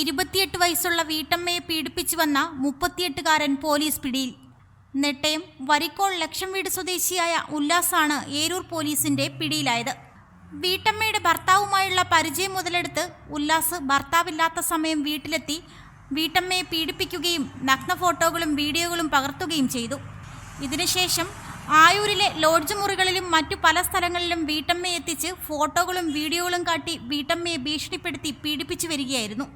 ഇരുപത്തിയെട്ട് വയസ്സുള്ള വീട്ടമ്മയെ പീഡിപ്പിച്ചു വന്ന മുപ്പത്തിയെട്ടുകാരൻ പോലീസ് പിടിയിൽ. നെട്ടയം വരിക്കോൾ ലക്ഷം വീട് സ്വദേശിയായ ഉല്ലാസാണ് ഏരൂർ പോലീസിന്റെ പിടിയിലായത്. വീട്ടമ്മയുടെ ഭർത്താവുമായുള്ള പരിചയം മുതലെടുത്ത് ഉല്ലാസ് ഭർത്താവില്ലാത്ത സമയം വീട്ടിലെത്തി വീട്ടമ്മയെ പീഡിപ്പിക്കുകയും നഗ്ന ഫോട്ടോകളും വീഡിയോകളും പകർത്തുകയും ചെയ്തു. ഇതിനുശേഷം ആയൂരിലെ ലോഡ്ജ് മുറികളിലും മറ്റു പല സ്ഥലങ്ങളിലും വീട്ടമ്മയെ എത്തിച്ച് ഫോട്ടോകളും വീഡിയോകളും കാട്ടി വീട്ടമ്മയെ ഭീഷണിപ്പെടുത്തി പീഡിപ്പിച്ചു വരികയായിരുന്നു.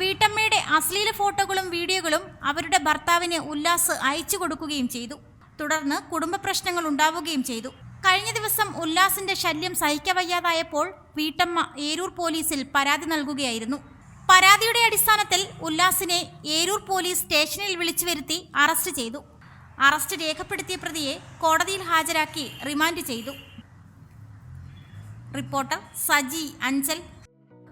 വീട്ടമ്മയുടെ അശ്ലീല ഫോട്ടോകളും വീഡിയോകളും അവരുടെ ഭർത്താവിന് ഉല്ലാസ് അയച്ചു കൊടുക്കുകയും ചെയ്തു. തുടർന്ന് കുടുംബ പ്രശ്നങ്ങൾ ഉണ്ടാവുകയും ചെയ്തു. കഴിഞ്ഞ ദിവസം ഉല്ലാസിന്റെ ശല്യം സഹിക്കവയ്യാതായപ്പോൾ വീട്ടമ്മ ഏരൂർ പോലീസിൽ പരാതി നൽകുകയായിരുന്നു. പരാതിയുടെ അടിസ്ഥാനത്തിൽ ഉല്ലാസിനെ ഏരൂർ പോലീസ് സ്റ്റേഷനിൽ വിളിച്ചു വരുത്തി അറസ്റ്റ് ചെയ്തു. അറസ്റ്റ് രേഖപ്പെടുത്തിയ പ്രതിയെ കോടതിയിൽ ഹാജരാക്കി റിമാൻഡ് ചെയ്തു. റിപ്പോർട്ടർ സജി അഞ്ചൽ